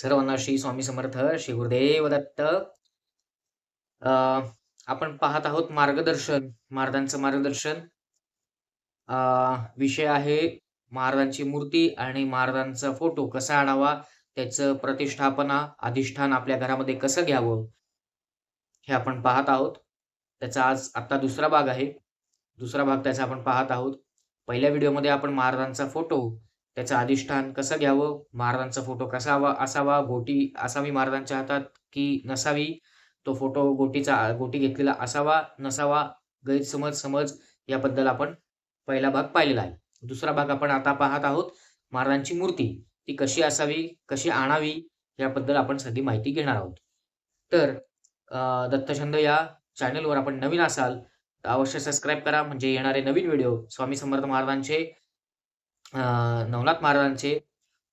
सर्वांना श्री स्वामी समर्थ श्री गुरुदेव दत्त. आपण पाहत आहोत मार्गदर्शन महाराजांचं मार्गदर्शन. विषय आहे महाराजांची मूर्ती आणि महाराजांचा फोटो कसा आणावा त्याचं प्रतिष्ठापना अधिष्ठान आपल्या घरामध्ये कसं घ्यावं हे आपण पाहत आहोत. त्याचा आज आता दुसरा भाग आहे. दुसरा भाग त्याचा आपण पाहत आहोत. पहिल्या व्हिडिओमध्ये आपण महाराजांचा फोटो त्याचं अधिष्ठान कसं घ्यावं? महाराजांचा फोटो कसावा असावा? गोटी असावी महाराजांच्या हातात की नसावी? तो फोटो गोटीचा गोटी घेतलेला असावा नसावा? गैरसमज समज याबद्दल आपण पहिला भाग पाहिलेला आहे. दुसरा भाग आपण आता पाहत आहोत महाराजांची मूर्ती. ती कशी असावी? कशी आणावी? याबद्दल आपण सगळी माहिती घेणार आहोत. तर दत्तछंद या चॅनलवर आपण नवीन असाल तर अवश्य सबस्क्राईब करा. म्हणजे येणारे नवीन व्हिडिओ स्वामी समर्थ महाराजांचे नवनाथ महाराजांचे.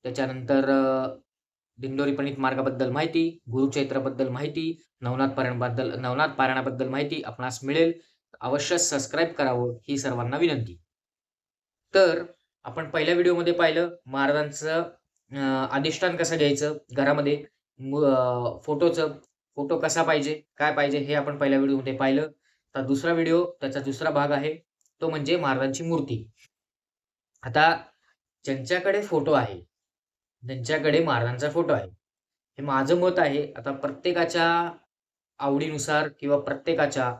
त्याच्यानंतर दिंडोरी पंडित मार्गाबद्दल माहिती गुरुचैत्राबद्दल माहिती नवनाथ पारायणाबद्दल नवनाथ पारायणाबद्दल माहिती आपणास मिळेल. अवश्य सबस्क्राईब करावं ही सर्वांना विनंती. तर आपण पहिल्या व्हिडिओमध्ये पाहिलं महाराजांचं अधिष्ठान कसं घ्यायचं घरामध्ये? फोटोचं फोटो कसा पाहिजे काय पाहिजे हे आपण पहिल्या व्हिडिओमध्ये पाहिलं. तर दुसरा व्हिडिओ त्याचा दुसरा भाग आहे तो म्हणजे महाराजांची मूर्ती. आता ज्यांच्याकडे फोटो आहे ज्यांच्याकडे महाराजांचा फोटो आहे हे माझं मत आहे. आता प्रत्येकाच्या आवडीनुसार किंवा प्रत्येकाच्या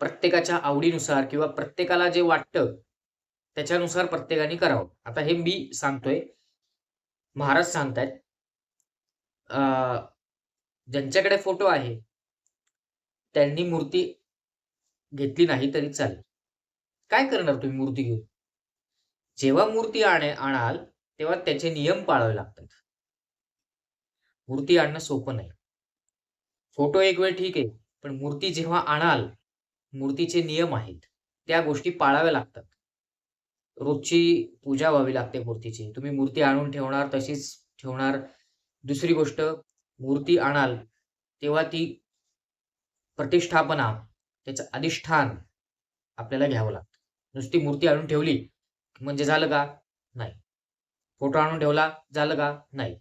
प्रत्येकाच्या आवडीनुसार किंवा प्रत्येकाला जे वाटतं त्याच्यानुसार प्रत्येकाने करावं. आता हे मी सांगतोय. महाराज सांगतायत अं, ज्यांच्याकडे फोटो आहे त्यांनी मूर्ती घेतली नाही तरी चालेल. काय करणार तुम्ही मूर्ती घेऊन? जेव्हा मूर्ती आण आणाल तेव्हा त्याचे नियम पाळावे लागतात. मूर्ती आणणं सोपं नाही. फोटो एक वेळ ठीक आहे पण मूर्ती जेव्हा आणाल मूर्तीचे नियम आहेत. त्या गोष्टी पाळाव्या लागतात. रोजची पूजा व्हावी लागते मूर्तीची. तुम्ही मूर्ती आणून ठेवणार तशीच ठेवणार. दुसरी गोष्ट मूर्ती आणाल तेव्हा ती प्रतिष्ठापना त्याचं अधिष्ठान आपल्याला घ्यावं लागतं. नुसती मूर्ती आणून ठेवली म्हणजे झालं का? नाही. फोटो आणून ठेवला झालं का? नाही.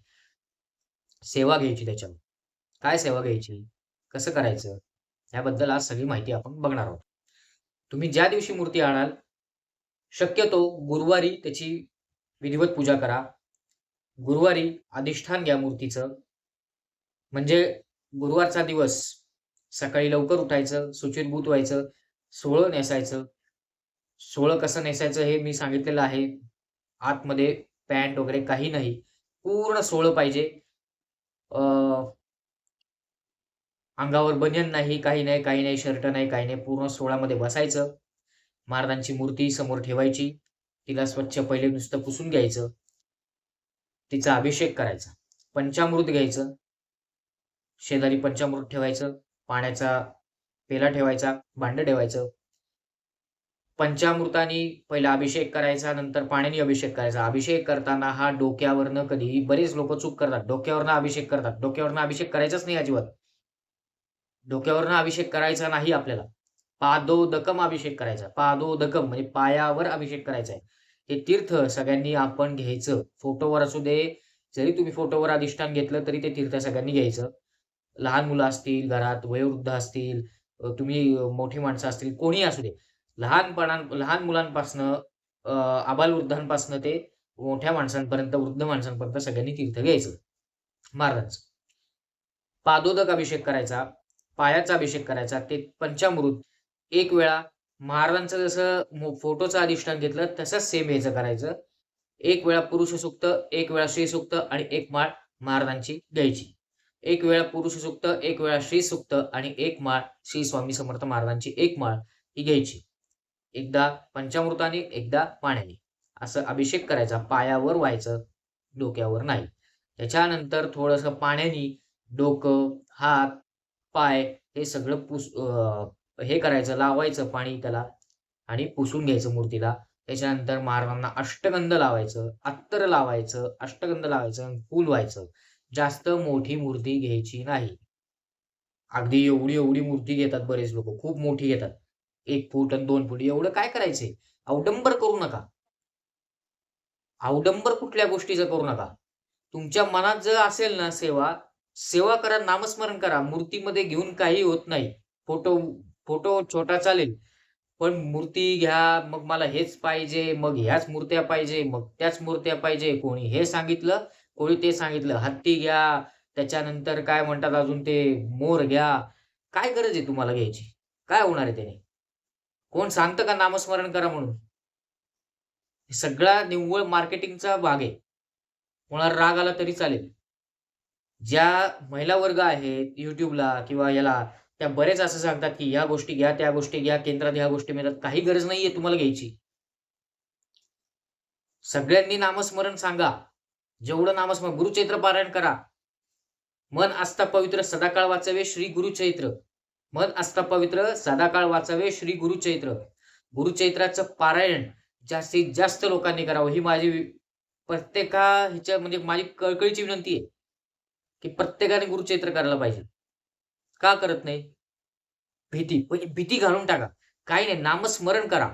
सेवा घ्यायची त्याच्यावर. काय सेवा घ्यायची? कसं करायचं? याबद्दल आज सगळी माहिती आपण बघणार आहोत. तुम्ही ज्या दिवशी मूर्ती आणाल शक्यतो गुरुवारी त्याची विधिवत पूजा करा. गुरुवारी अधिष्ठान घ्या मूर्तीचं. म्हणजे गुरुवारचा दिवस सकाळी लवकर उठायचं सुचिरभूत व्हायचं सोळं नेसायचं सोळं कसं नेसायचं हे मी सांगितलेलं आहे. आतमध्ये पॅन्ट वगैरे काही नाही. पूर्ण सोळं पाहिजे. अं, अंगावर बनियन नाही काही नाही काही नाही शर्ट नाही काही नाही. पूर्ण सोळामध्ये बसायचं. महाराजांची मूर्ती समोर ठेवायची. तिला स्वच्छ पहिले नुसतं पुसून घ्यायचं. तिचा अभिषेक करायचा. पंचामृत घ्यायचं. शेजारी पंचामृत ठेवायचं. पाण्याचा पेला ठेवायचा. भांड ठेवायचं. पंचामृताने पहिला अभिषेक करायचा नंतर पाण्याने अभिषेक करायचा. अभिषेक करताना हा डोक्यावरनं कधी बरेच लोक चूक करतात. डोक्यावरनं अभिषेक करतात. डोक्यावरनं अभिषेक करायचाच नाही अजिबात. डोक्यावरनं अभिषेक करायचा नाही आपल्याला. पादोदकम अभिषेक करायचा. पादोदकम म्हणजे पायावर अभिषेक करायचा आहे. हे तीर्थ सगळ्यांनी आपण घ्यायचं. फोटोवर असू दे जरी तुम्ही फोटोवर अधिष्ठान घेतलं तरी ते तीर्थ सगळ्यांनी घ्यायचं. लहान मुलं असतील घरात वयोवृद्ध असतील तुम्ही मोठी माणसं असतील कोणी असू दे. लहानपणा लहान मुलांपासनं अ, आबालवृद्धांपासनं ते मोठ्या माणसांपर्यंत वृद्ध माणसांपर्यंत सगळ्यांनी तीर्थ घ्यायचं. महाराजांचं पादोदक अभिषेक करायचा पायाचा अभिषेक करायचा ते पंचामृत एक वेळा महाराजांचं जसं फोटोचं अधिष्ठान घेतलं तसंच सेम यायचं करायचं. एक वेळा पुरुष सुक्त एक वेळा श्री सुक्त आणि एक माळ महाराजांची घ्यायची एक वेळा पुरुष सुक्त एक वेळा श्री सुक्त आणि एक माळ श्री स्वामी समर्थ महाराजांची एक माळ ही घ्यायची. एकदा पंचामृताने एकदा पाण्याने. असं अभिषेक करायचा. पायावर व्हायचं डोक्यावर नाही. त्याच्यानंतर थोडस पाण्याने डोकं हात पाय हे सगळं पुस अं, हे करायचं लावायचं पाणी त्याला आणि पुसून घ्यायचं मूर्तीला. त्याच्यानंतर महाराजांना अष्टगंध लावायचं अत्तर लावायचं अष्टगंध लावायचं फूल व्हायचं. जास्त मोठी मूर्ती घ्यायची नाही. अगदी एवढी एवढी मूर्ती घेतात बरेच लोक. खूप मोठी घेतात. एक फूट आणि दोन फूट एवढं काय करायचंय? अवडंबर करू नका. अवडंबर कुठल्या गोष्टीचं करू नका. तुमच्या मनात जर असेल ना सेवा सेवा करा नामस्मरण करा. मूर्तीमध्ये घेऊन काही होत नाही. फोटो फोटो छोटा चालेल. पण मूर्ती घ्या मग मला हेच पाहिजे मग ह्याच मूर्त्या पाहिजे मग त्याच मूर्त्या पाहिजे. कोणी हे सांगितलं कोणी ते सांगितलं. हत्ती घ्या त्याच्यानंतर काय म्हणतात अजून ते? मोर घ्या. काय गरज आहे तुम्हाला घ्यायची? काय होणार आहे त्याने? कोण सांगतं का नामस्मरण करा म्हणून? सगळा निव्वळ मार्केटिंगचा भाग आहे. कोणाला राग आला तरी चालेल. ज्या महिला वर्ग आहेत युट्यूबला किंवा याला त्या बरेच असं सांगतात की या गोष्टी घ्या त्या गोष्टी घ्या केंद्रात ह्या गोष्टी मिळतात. काही गरज नाहीये तुम्हाला घ्यायची. सगळ्यांनी नामस्मरण सांगा. जेवढं नामस्मरण गुरुचैत्र पारायण करा. मन आस्था पवित्र सदाकाळ वाचवे श्री गुरुचैत्र मन असता पवित्र सदाकाळ वाचावे श्री गुरुचैत्र. गुरुचैत्राचं पारायण जास्तीत जास्त लोकांनी करावं. ही माझी प्रत्येका ह्याच्या म्हणजे माझी कळकळीची विनंती आहे की प्रत्येकाने गुरुचैत्र करायला पाहिजे. का करत नाही? भीती. म्हणजे भीती घालून टाका. काही नाही नामस्मरण करा.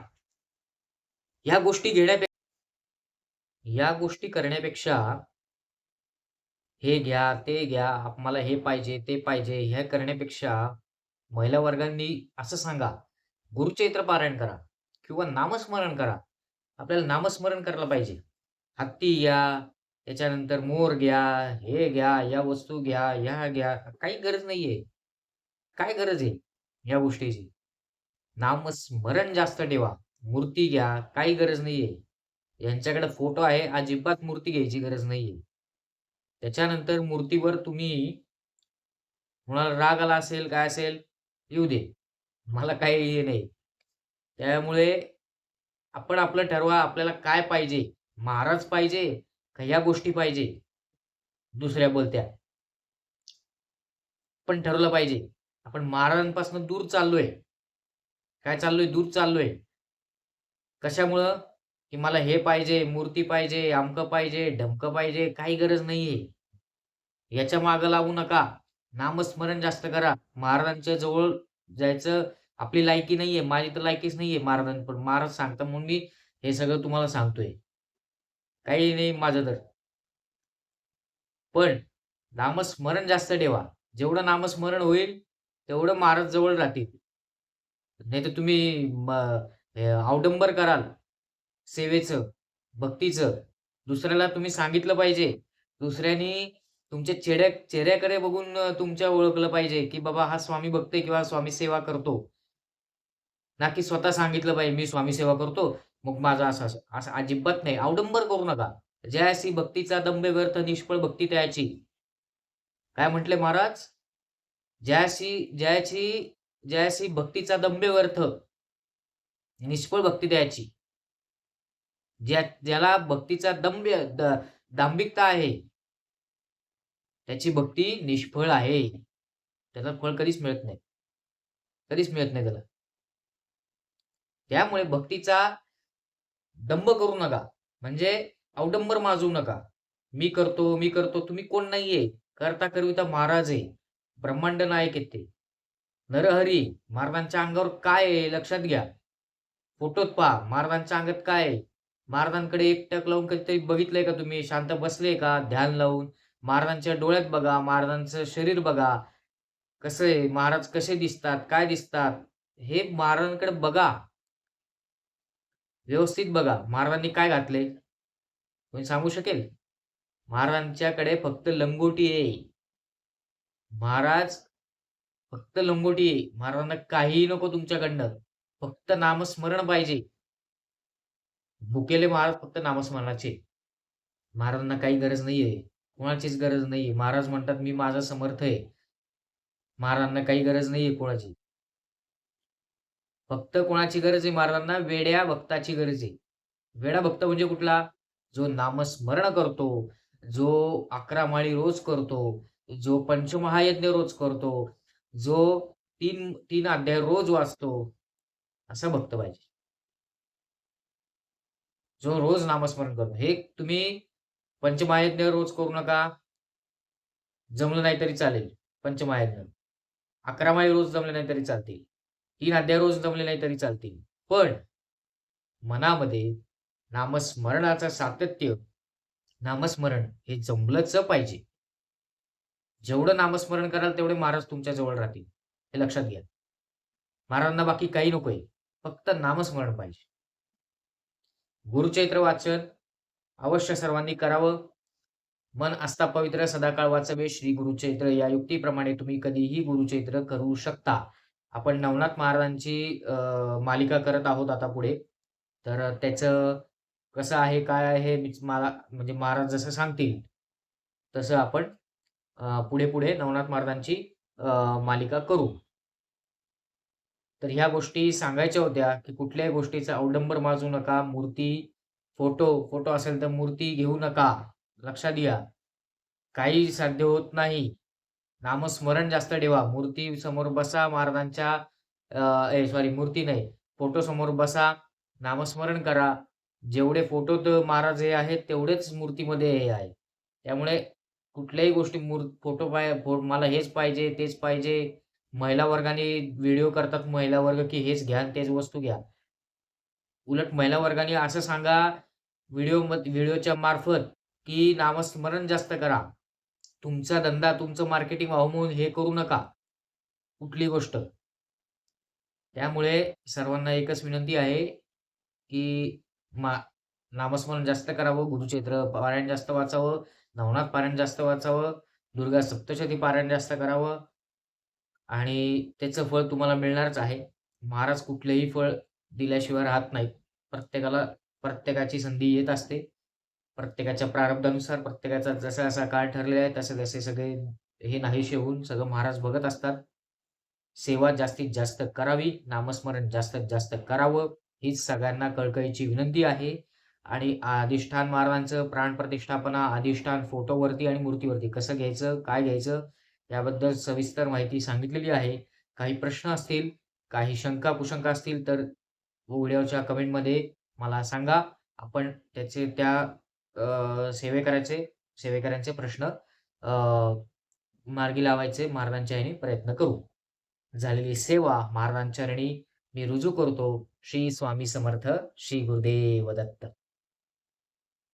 या गोष्टी घेण्यापेक्षा या गोष्टी करण्यापेक्षा हे घ्या ते घ्या मला हे पाहिजे ते पाहिजे हे करण्यापेक्षा महिला वर्गांनी असं सांगा गुरुचैत्र पारायण करा किंवा नामस्मरण करा. आपल्याला नामस्मरण करायला पाहिजे. हत्ती घ्या त्याच्यानंतर मोर घ्या हे घ्या या वस्तू घ्या या घ्या काही गरज नाहीये. काय गरज आहे या गोष्टीची? नामस्मरण जास्त ठेवा. मूर्ती घ्या काही गरज नाहीये. यांच्याकडे फोटो आहे अजिबात मूर्ती घ्यायची गरज नाहीये. त्याच्यानंतर मूर्तीवर तुम्ही कुणाला राग आला असेल काय असेल येऊ दे. मला काही हे नाही. त्यामुळे आपण आपलं ठरवा आपल्याला काय पाहिजे. महाराज पाहिजे का ह्या गोष्टी पाहिजे? दुसऱ्या बोलत्या. पण ठरवलं पाहिजे. आपण महाराजांपासून दूर चाललोय. काय चाललोय? दूर चाललोय. कशामुळं? की मला हे पाहिजे मूर्ती पाहिजे अमकं पाहिजे ढमकं पाहिजे काही गरज नाहीये. याच्या मागं लागू नका. नामस्मरण जास्त करा. महाराजांच्या जवळ जायचं आपली लायकी नाहीये माझी तर लायकीच नाहीये महाराजां पण महाराज सांगता म्हणून मी हे सगळं तुम्हाला सांगतोय. काही नाही माझं तर. पण नामस्मरण जास्त ठेवा. जेवढं नामस्मरण होईल तेवढं महाराज जवळ राहतील. नाही तर तुम्ही अवडंबर कराल. सेवेचं भक्तीचं. दुसऱ्याला तुम्ही सांगितलं पाहिजे. दुसऱ्यानी तुमच्या चेहऱ्या चेहऱ्याकडे बघून तुमच्या ओळखलं पाहिजे की बाबा हा स्वामी बघतोय किंवा स्वामी सेवा करतो. ना की स्वतः सांगितलं पाहिजे मी स्वामी सेवा करतो मग माझा असं असं असं अजिबात नाही. अवडंबर करू नका. जयासी भक्तीचा दंबे व्यर्थ निष्फळ भक्ती त्याची. काय म्हटले महाराज? जयाशी ज्याची ज्याशी भक्तीचा दंबे व्यर्थ निष्फळ भक्ती द्यायची ज्या ज्याला भक्तीचा दंब्य दांभिकता आहे त्याची भक्ती निष्फळ आहे. त्याला फळ कधीच मिळत नाही. कधीच मिळत नाही त्याला. त्यामुळे भक्तीचा दंभ करू नका. म्हणजे अवडंबर माजू नका. मी करतो मी करतो तुम्ही कोण नाहीये. करता करविता महाराज आहे. ब्रह्मांड नायक आहेत ते. नरहरी महाराजांच्या अंगावर काय आहे लक्षात घ्या. फोटोत पहा महाराजांच्या अंगात काय आहे? महाराजांकडे एक टक लावून कधीतरी बघितलंय का तुम्ही? शांत बसले का? ध्यान लावून. महाराजांच्या डोळ्यात बघा महाराजांचं शरीर बघा. कसं आहे? महाराज कसे दिसतात? काय दिसतात? हे महाराजांकडे बघा. व्यवस्थित बघा. महाराजांनी काय घातले कोणी सांगू शकेल? महाराजांच्याकडे फक्त लंगोटी आहे. महाराज फक्त लंगोटी आहे. महाराजांना काहीही नको तुमच्याकडनं. फक्त नामस्मरण पाहिजे. भुकेले महाराज फक्त नामस्मरणाचे. महाराजांना काही गरज नाहीये. कोणाचीच गरज नाही महाराज म्हणतात मी माझा समर्थ आहे. महाराजांना काही गरज नाहीये कोणाची. फक्त कोणाची गरज आहे महाराजांना? वेड्या भक्ताची गरज आहे. वेडा भक्त म्हणजे कुठला? जो नामस्मरण करतो जो अकरा माळी रोज करतो जो पंचमहायज्ञ रोज करतो जो तीन तीन अध्याय रोज वाचतो असा भक्त पाहिजे. जो रोज नामस्मरण करतो. हे तुम्ही पंचमहायज्ञ रोज करू नका जमलं नाही तरी चालेल पंचमहायज्ञ अकरा माळी रोज जमले नाही तरी चालतील तीन अध्याय रोज जमले नाही तरी चालतील पण मनामध्ये नामस्मरणाचं सातत्य नामस्मरण हे जमलंच पाहिजे. जेवढं नामस्मरण कराल तेवढे महाराज तुमच्या जवळ राहतील. हे लक्षात घ्या. महाराजांना बाकी काही नकोय. फक्त नामस्मरण पाहिजे. गुरुचैत्र वाचन अवश्य सर्वांनी करावं. मन आस्था पवित्र सदाकाळ वाचवे श्री गुरुचैत्र या युक्तीप्रमाणे तुम्ही कधीही गुरुचैत्र करू शकता. आपण नवनाथ महाराजांची मालिका करत आहोत आता पुढे. तर त्याचं कसं आहे, काय आहे मी मला म्हणजे महाराज जसं सांगतील, तसं आपण पुढे-पुढे नवनाथ महाराजांची मालिका करू. तर ह्या गोष्टी सांगायच्या होत्या, की कुठल्याही गोष्टीचा अवडंबर माजू नका. मूर्ती, फोटो फोटो असेल तर मूर्ती घेऊ नका. लक्षात घ्या. काही साध्य होत नाही. नामस्मरण जास्त ठेवा. मूर्ती समोर बसा महाराजांच्या ए सॉरी मूर्ती नाही, फोटो समोर बसा, नामस्मरण करा. जेवढे फोटोत महाराज हे आहेत, तेवढेच मूर्तीमध्ये हे आहे. त्यामुळे कुठल्याही गोष्टी मूर् फोटो पाय फो मला हेच पाहिजे, तेच पाहिजे. महिला वर्गाने व्हिडिओ करतात महिला वर्ग, की हेच घ्या तेच वस्तू घ्या. उलट महिला वर्गाने असं सांगा व्हिडिओ व्हिडिओच्या मार्फत, की नामस्मरण जास्त करा. तुमचा धंदा, तुमचं मार्केटिंग व्हावं म्हणून हे करू नका. कुठली गोष्ट. त्यामुळे सर्वांना एकच विनंती आहे, की मा नामस्मरण जास्त करावं, गुरुक्षेत्र पारायण जास्त वाचावं, नवनाथ पारायण जास्त वाचावं, दुर्गा सप्तशती पारायण जास्त करावं आणि त्याचं फळ तुम्हाला मिळणारच आहे. महाराज कुठलंही फळ दिल्याशिवाय राहत नाही प्रत्येकाला प्रत्येकाची संधी येत असते. प्रत्येकाच्या प्रारब्धानुसार प्रत्येकाचा जसा-जसा काळ ठरलेला आहे, तसे-तसे सगळे हे नाहीसे होऊन सगळं महाराज बघत असतात. सेवा जास्तीत जास्त करावी, नामस्मरण जास्तीत जास्त करावं, हीच सगळ्यांना कळकळीची विनंती आहे. आणि अधिष्ठान महाराजांचं प्राण प्रतिष्ठापना अधिष्ठान फोटोवरती आणि मूर्तीवरती कसं घ्यायचं, काय घ्यायचं, याबद्दल सविस्तर माहिती सांगितलेली आहे. काही प्रश्न असतील, काही शंका-कुशंका असतील, तर व्हिडिओच्या कमेंटमध्ये मला सांगा. आपण त्याचे त्या सेवेकऱ्याचे सेवेकऱ्यांचे प्रश्न मार्गी लावायचे महाराजांच्या ह्याने प्रयत्न करू. झालेली सेवा महाराजांच्या चरणी मी रुजू करतो. श्री स्वामी समर्थ. श्री गुरुदेव दत्त.